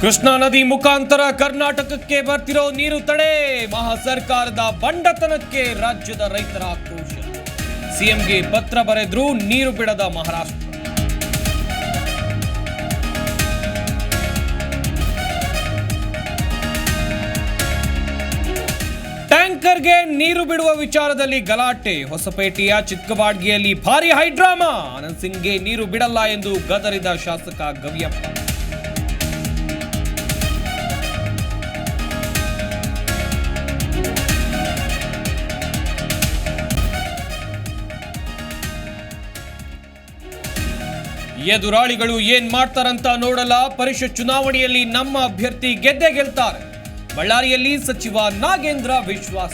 ಕೃಷ್ಣಾ ನದಿ ಮುಖಾಂತರ ಕರ್ನಾಟಕಕ್ಕೆ ಬರ್ತಿರೋ ನೀರು ತಡೆ. ಮಹಾ ಸರ್ಕಾರದ ಬಂಡತನಕ್ಕೆ ರಾಜ್ಯದ ರೈತರ ಆಕ್ರೋಶ. ಸಿಎಂಗೆ ಪತ್ರ ಬರೆದ್ರು ನೀರು ಬಿಡದ ಮಹಾರಾಷ್ಟ್ರ. ಟ್ಯಾಂಕರ್ಗೆ ನೀರು ಬಿಡುವ ವಿಚಾರದಲ್ಲಿ ಗಲಾಟೆ. ಹೊಸಪೇಟೆಯ ಚಿಕ್ಕಬಾಡ್ಗಿಯಲ್ಲಿ ಭಾರಿ ಹೈಡ್ರಾಮಾ. ಅನಂತ್ ಸಿಂಗ್ಗೆ ನೀರು ಬಿಡಲ್ಲ ಎಂದು ಗದರಿದ ಶಾಸಕ ಗವಿಯಪ್ಪ. ಎದುರಾಳಿಗಳು ಏನ್ ಮಾಡ್ತಾರಂತ ನೋಡಲ್ಲ. ಪರಿಷತ್ ಚುನಾವಣೆಯಲ್ಲಿ ನಮ್ಮ ಅಭ್ಯರ್ಥಿ ಗೆದ್ದೆ ಗೆಲ್ತಾರೆ. ಬಳ್ಳಾರಿಯಲ್ಲಿ ಸಚಿವ ನಾಗೇಂದ್ರ ವಿಶ್ವಾಸ.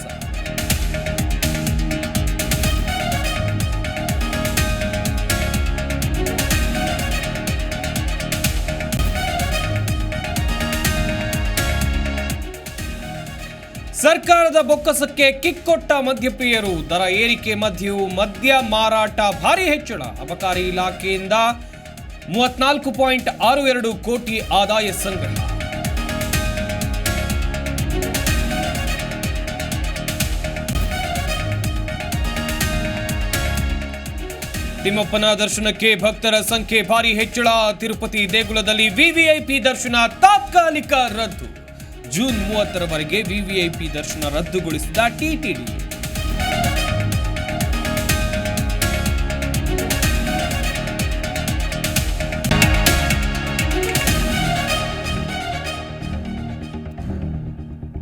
ಸರ್ಕಾರದ ಬೊಕ್ಕಸಕ್ಕೆ ಕಿಕ್ಕೊಟ್ಟ ಮದ್ಯಪ್ರಿಯರು ದರ ಏರಿಕೆ ಮಧ್ಯೆಯೂ ಮದ್ಯ ಮಾರಾಟ ಭಾರಿ ಹೆಚ್ಚಳ. ಅಬಕಾರಿ ಇಲಾಖೆಯಿಂದ ಮೂವತ್ನಾಲ್ಕು ಪಾಯಿಂಟ್ ಆರು ಎರಡು ಕೋಟಿ ಆದಾಯ ಸಂಗ್ರಹ. ತಿಮ್ಮಪ್ಪನ ದರ್ಶನಕ್ಕೆ ಭಕ್ತರ ಸಂಖ್ಯೆ ಭಾರಿ ಹೆಚ್ಚಳ. ತಿರುಪತಿ ದೇಗುಲದಲ್ಲಿ ವಿವಿಐಪಿ ದರ್ಶನ ತಾತ್ಕಾಲಿಕ ರದ್ದು. ಜೂನ್ ಮೂವತ್ತರವರೆಗೆ ವಿವಿಐಪಿ ದರ್ಶನ ರದ್ದುಗೊಳಿಸಿದ ಟಿಟಿಡಿ